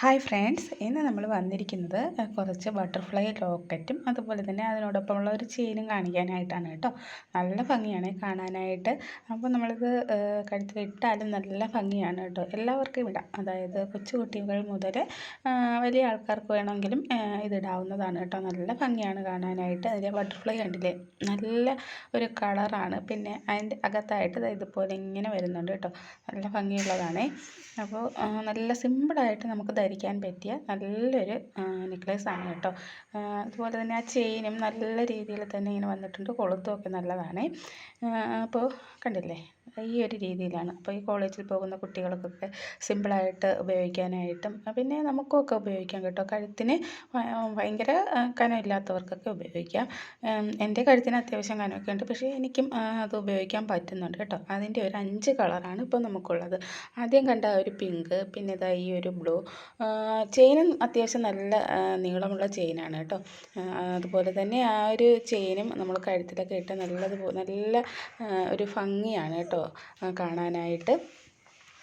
Hi friends ഇന്ന് നമ്മൾ വന്നിരിക്കുന്നത് കുറച്ച് ബട്ടർഫ്ലൈ ലോക്കറ്റും അതുപോലെ തന്നെ അതിനോടൊപ്പമുള്ള ഒരു ചെയിനും കാണിക്കാനായിട്ടാണ് കേട്ടോ. നല്ല ഭംഗിയാണ് കാണാനായിട്ട്. അപ്പോൾ നമ്മളിത് കഴുത്തിലിട്ടാലും നല്ല ഭംഗിയാണ് കേട്ടോ. എല്ലാവർക്കും ഇടാം. അതായത് കൊച്ചുകുട്ടികൾ മുതൽ വലിയ ആൾക്കാർക്ക് വേണമെങ്കിലും ഇതിടാവുന്നതാണ് കേട്ടോ. നല്ല ഭംഗിയാണ് കാണാനായിട്ട്. അതിലെ ബട്ടർഫ്ലൈ കണ്ടില്ലേ? നല്ല ഒരു കളറാണ് പിന്നെ അതിന്റെ അകത്തായിട്ട് ഇതുപോലെ ഇങ്ങനെ വരുന്നുണ്ട് കേട്ടോ. നല്ല ഭംഗിയുള്ളതാണേ. അപ്പോൾ നല്ല സിമ്പിളായിട്ട് നമുക്ക് ധരിക്കാൻ പറ്റിയ നല്ലൊരു നെക്ലേസാണ് കേട്ടോ. അതുപോലെ തന്നെ ആ ചെയിനും നല്ല രീതിയിൽ തന്നെ ഇങ്ങനെ വന്നിട്ടുണ്ട്. കൊളുത്തുമൊക്കെ നല്ലതാണ്. അപ്പോൾ കണ്ടില്ലേ? ഈ ഒരു രീതിയിലാണ്. അപ്പോൾ ഈ കോളേജിൽ പോകുന്ന കുട്ടികൾക്കൊക്കെ സിമ്പിളായിട്ട് ഉപയോഗിക്കാനായിട്ടും പിന്നെ നമുക്കൊക്കെ ഉപയോഗിക്കാം കേട്ടോ. കഴുത്തിന് ഭയങ്കര കനമില്ലാത്തവർക്കൊക്കെ ഉപയോഗിക്കാം. എന്റെ കഴുത്തിന് അത്യാവശ്യം കനമൊക്കെ ഉണ്ട്. പക്ഷേ എനിക്കും അത് ഉപയോഗിക്കാൻ പറ്റുന്നുണ്ട് കേട്ടോ. അതിന്റെ ഒരു അഞ്ച് കളറാണ് ഇപ്പോൾ നമുക്കുള്ളത്. ആദ്യം കണ്ട ഒരു പിങ്ക് പിന്നെ ഇതാ ഈ ഒരു ബ്ലൂ. ചെയിനും അത്യാവശ്യം നല്ല നീളമുള്ള ചെയിനാണ് കേട്ടോ. അതുപോലെ തന്നെ ആ ഒരു ചെയിനും നമ്മൾ കഴുത്തിലൊക്കെ ഇട്ട് നല്ലത് നല്ല ഒരു ഭംഗിയാണ് കേട്ടോ. കാണാനായിട്ട്.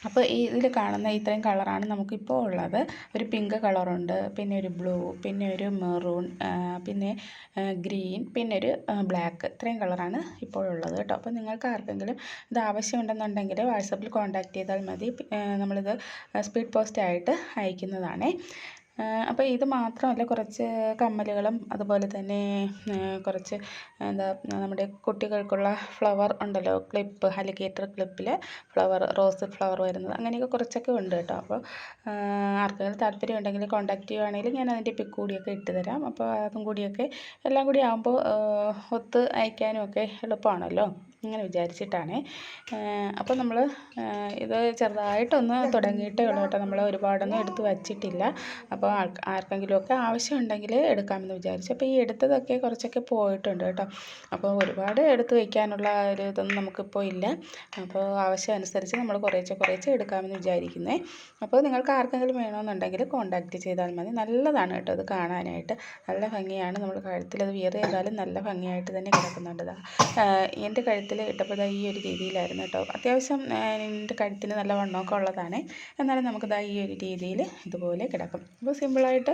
അപ്പോൾ ഈ ഇതിൽ കാണുന്ന ഇത്രയും കളറാണ് നമുക്കിപ്പോൾ ഉള്ളത്. ഒരു പിങ്ക് കളറുണ്ട് പിന്നെ ഒരു ബ്ലൂ പിന്നെ ഒരു മെറൂൺ പിന്നെ ഗ്രീൻ പിന്നെ ഒരു ബ്ലാക്ക്. ഇത്രയും കളറാണ് ഇപ്പോൾ ഉള്ളത് കേട്ടോ. അപ്പോൾ നിങ്ങൾക്ക് ആർക്കെങ്കിലും ഇത് ആവശ്യമുണ്ടെന്നുണ്ടെങ്കിൽ വാട്സപ്പിൽ കോൺടാക്റ്റ് ചെയ്താൽ മതി. നമ്മളിത് സ്പീഡ് പോസ്റ്റ് ആയിട്ട് അയക്കുന്നതാണേ. അപ്പോൾ ഇത് മാത്രമല്ല കുറച്ച് കമ്മലുകളും അതുപോലെ തന്നെ കുറച്ച് എന്താ നമ്മുടെ കുട്ടികൾക്കുള്ള ഫ്ലവർ ഉണ്ടല്ലോ ക്ലിപ്പ് അലിഗേറ്റർ ക്ലിപ്പിൽ ഫ്ലവർ റോസ് ഫ്ലവർ വരുന്നത് അങ്ങനെയൊക്കെ കുറച്ചൊക്കെ ഉണ്ട് കേട്ടോ. അപ്പോൾ ആർക്കെങ്കിലും താല്പര്യം ഉണ്ടെങ്കിൽ കോൺടാക്റ്റ് ചെയ്യുവാണെങ്കിൽ ഞാൻ അതിന്റെ പിക്ക് കൂടിയൊക്കെ ഇട്ട് തരാം. അപ്പോൾ അതും കൂടിയൊക്കെ എല്ലാം കൂടി ആകുമ്പോൾ ഒത്ത് അയക്കാനും ഒക്കെ എളുപ്പമാണല്ലോ. അങ്ങനെ വിചാരിച്ചിട്ടാണ്. അപ്പോൾ നമ്മൾ ഇത് ചെറുതായിട്ടൊന്ന് തുടങ്ങിയിട്ടേ ഉള്ളൂ കേട്ടോ. നമ്മൾ ഒരുപാടൊന്നും എടുത്ത് വച്ചിട്ടില്ല. അപ്പോൾ ആർക്കെങ്കിലുമൊക്കെ ആവശ്യമുണ്ടെങ്കിൽ എടുക്കാമെന്ന് വിചാരിച്ചു. അപ്പോൾ ഈ എടുത്തതൊക്കെ കുറച്ചൊക്കെ പോയിട്ടുണ്ട് കേട്ടോ. അപ്പോൾ ഒരുപാട് എടുത്ത് വയ്ക്കാനുള്ള ഒരു ഇതൊന്നും നമുക്കിപ്പോൾ ഇല്ല. അപ്പോൾ ആവശ്യം അനുസരിച്ച് നമ്മൾ കുറേശ്ശെ കുറേശ്ശെ എടുക്കാമെന്ന് വിചാരിക്കുന്നത് അപ്പോൾ നിങ്ങൾക്ക് ആർക്കെങ്കിലും വേണമെന്നുണ്ടെങ്കിൽ കോൺടാക്റ്റ് ചെയ്താൽ മതി. നല്ലതാണ് കേട്ടോ അത് കാണാനായിട്ട്. നല്ല ഭംഗിയാണ്. നമ്മൾ കഴുത്തിൽ അത് വിയർ ചെയ്താലും നല്ല ഭംഗിയായിട്ട് തന്നെ കിടക്കുന്നുണ്ട്. എന്റെ കഴുത്തിൽ കഴുത്തിൽ ഇട്ടപ്പോൾ ഈ ഒരു രീതിയിലായിരുന്നു കേട്ടോ. അത്യാവശ്യം എന്റെ കഴുത്തിന് നല്ല വണ്ണമൊക്കെ ഉള്ളതാണ്. എന്നാലും നമുക്ക് ഈ ഒരു രീതിയിൽ ഇതുപോലെ കിടക്കും. അപ്പോൾ സിമ്പിളായിട്ട്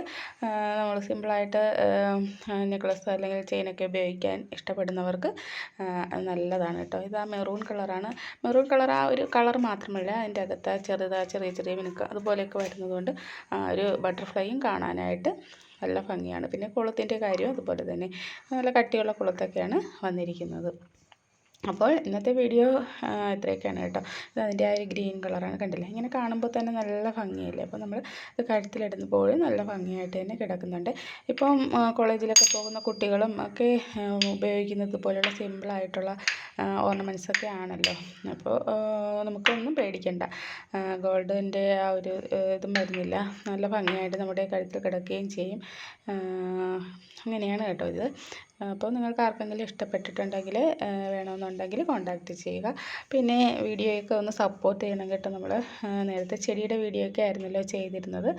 നമ്മൾ സിമ്പിളായിട്ട് നെക്ലസ് അല്ലെങ്കിൽ ചെയിനൊക്കെ ഉപയോഗിക്കാൻ ഇഷ്ടപ്പെടുന്നവർക്ക് നല്ലതാണ് കേട്ടോ. ഇത് ആ മെറൂൺ കളറാണ്. മെറൂൺ കളർ ആ ഒരു കളർ മാത്രമല്ല അതിന്റെ അകത്ത് ചെറുതാ ചെറിയ ചെറിയ മിനുക്ക് അതുപോലെയൊക്കെ വരുന്നതുകൊണ്ട് ഒരു ബട്ടർഫ്ലൈയും കാണാനായിട്ട് നല്ല ഭംഗിയാണ്. പിന്നെ കുളത്തിന്റെ കാര്യവും അതുപോലെ തന്നെ. നല്ല കട്ടിയുള്ള കുളത്തൊക്കെയാണ് വന്നിരിക്കുന്നത്. അപ്പോൾ ഇന്നത്തെ വീഡിയോ ഇത്രയൊക്കെയാണ് കേട്ടോ. ഇത് അതിന്റെ ആ ഒരു ഗ്രീൻ കളറാണ് കണ്ടില്ലേ? ഇങ്ങനെ കാണുമ്പോൾ തന്നെ നല്ല ഭംഗിയല്ലേ? അപ്പോൾ നമ്മൾ ഇത് കഴുത്തിലിടുമ്പോൾ നല്ല ഭംഗിയായിട്ട് തന്നെ കിടക്കുന്നുണ്ട്. ഇപ്പം കോളേജിലൊക്കെ പോകുന്ന കുട്ടികളും ഒക്കെ ഉപയോഗിക്കുന്നത് പോലെയുള്ള സിമ്പിളായിട്ടുള്ള ഓർണമെന്റ്സൊക്കെ ആണല്ലോ. അപ്പോൾ നമുക്കൊന്നും പേടിക്കണ്ട. ഗോൾഡിന്റെ ആ ഒരു ഇതും വരുന്നില്ല നല്ല ഭംഗിയായിട്ട് നമ്മുടെ കഴുത്തിൽ കിടക്കുകയും ചെയ്യും. അങ്ങനെയാണ് കേട്ടോ ഇത്. അപ്പോൾ നിങ്ങൾക്ക് ആർക്കെങ്കിലും ഇഷ്ടപ്പെട്ടിട്ടുണ്ടെങ്കിൽ വേണമെന്നുണ്ടെങ്കിൽ കോൺടാക്റ്റ് ചെയ്യുക. പിന്നെ വീഡിയോയൊക്കെ ഒന്ന് സപ്പോർട്ട് ചെയ്യണം കേട്ടോ നമ്മൾ നേരത്തെ ചെടിയുടെ വീഡിയോ ഒക്കെ ആയിരുന്നല്ലോ ചെയ്തിരുന്നത്.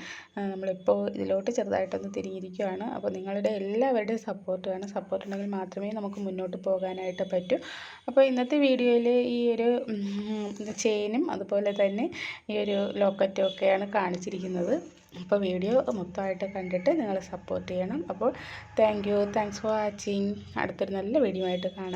നമ്മളിപ്പോൾ ഇതിലോട്ട് ചെറുതായിട്ടൊന്ന് തിരിഞ്ഞിരിക്കുകയാണ് അപ്പോൾ നിങ്ങളുടെ എല്ലാവരുടെയും സപ്പോർട്ട് വേണം. സപ്പോർട്ട് ഉണ്ടെങ്കിൽ മാത്രമേ നമുക്ക് മുന്നോട്ട് പോകാനായിട്ട് പറ്റൂ. അപ്പോൾ ഇന്നത്തെ വീഡിയോയിൽ ഈ ഒരു ചെയിനും അതുപോലെ തന്നെ ഈ ഒരു ലോക്കറ്റും ഒക്കെയാണ് കാണിച്ചിരിക്കുന്നത്. അപ്പോൾ വീഡിയോ മൊത്തമായിട്ട് കണ്ടിട്ട് നിങ്ങൾ സപ്പോർട്ട് ചെയ്യണം. അപ്പോൾ thank you thanks for watching അടുത്തൊരു നല്ല വീഡിയോ ആയിട്ട് കാണാം.